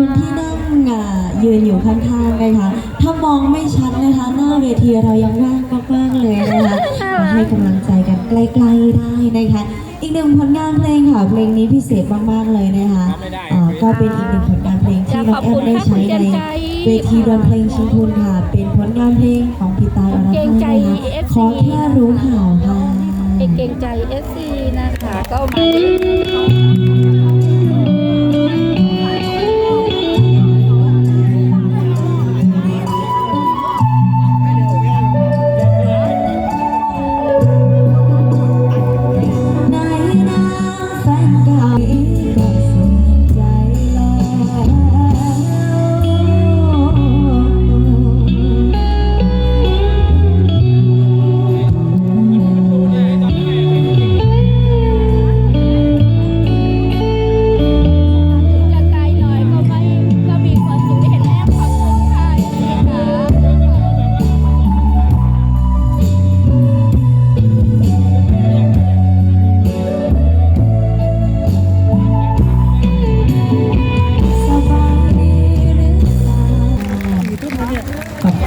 คนที่นั่งอะยืนอยู่ข้างๆนะคะถ้ามองไม่ชัดนะคะหน้าเวทีเรายังว่างมากๆเลยนะคะมาให้กำลังใจกันใกล้ๆได้นะคะอีกหนึ่งผลงานเพลงค่ะเพลงนี้พิเศษมากๆเลยนะคะอ่าก็เป็นอีกหนึ่งผลงานเพลงที่น้องแอมได้ใช้ในเวทีดนเพลงชิงทุนค่ะ เป็นผลงานเพลงของพี่ตายอรเกรงพันธ์ใจนะคะ FC ขอแค่รู้ข่าวค่ะเอกเกรงใจเอสซีนะคะก็มา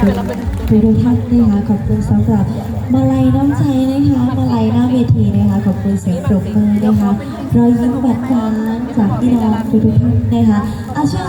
คุณทุกท่านนะคะขอบคุณสำหรับมาลัยน้ำใจนะคะมาลัยหน้าเวทีนะคะขอบคุณเสียงปรบมือนะคะรอยยิ้มหวานจากพี่น้องทุกท่านนะคะอาเชื่อ